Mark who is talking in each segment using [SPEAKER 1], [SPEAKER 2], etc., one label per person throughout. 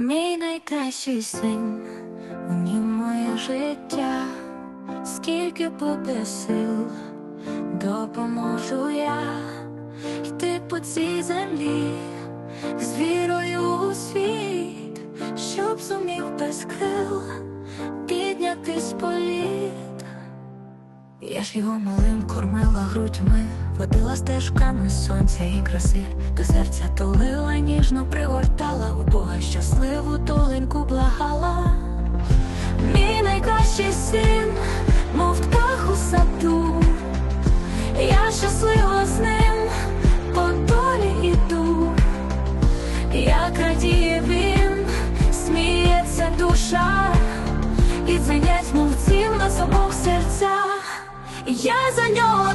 [SPEAKER 1] Мій найкращий син, в нім моє життя, скільки буде сил, допоможу я. Йти по цій землі з вірою у світ, щоб зумів без крил піднятись політ. Я ж його малим кормила грудьми, водила стежками сонця і краси, до серця тулила, ніжно пригортала, у Бога найкращий син, мов птах у саду, я щаслива з ним по долі іду, як радіє він, сміється душа, і дзвенять мовців на обох серця. Я за нього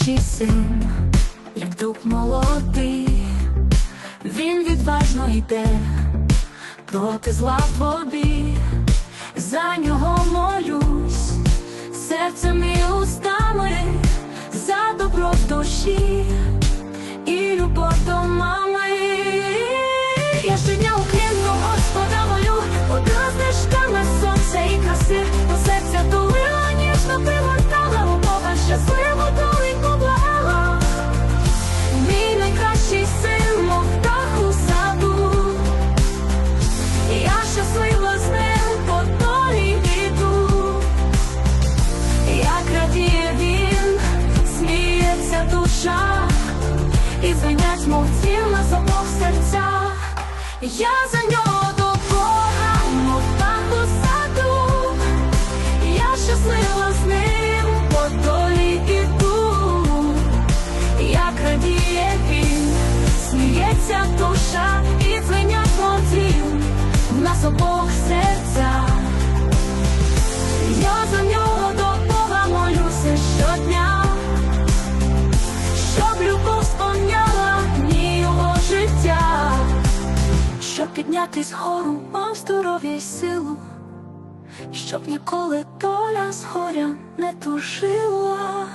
[SPEAKER 1] Найкращий син, як друг молодий, він відважно йде проти зла в за нього молюсь, Я за нього щоб згору, гору, мав здоров'я й силу, щоб ніколи доля з горя не тужила.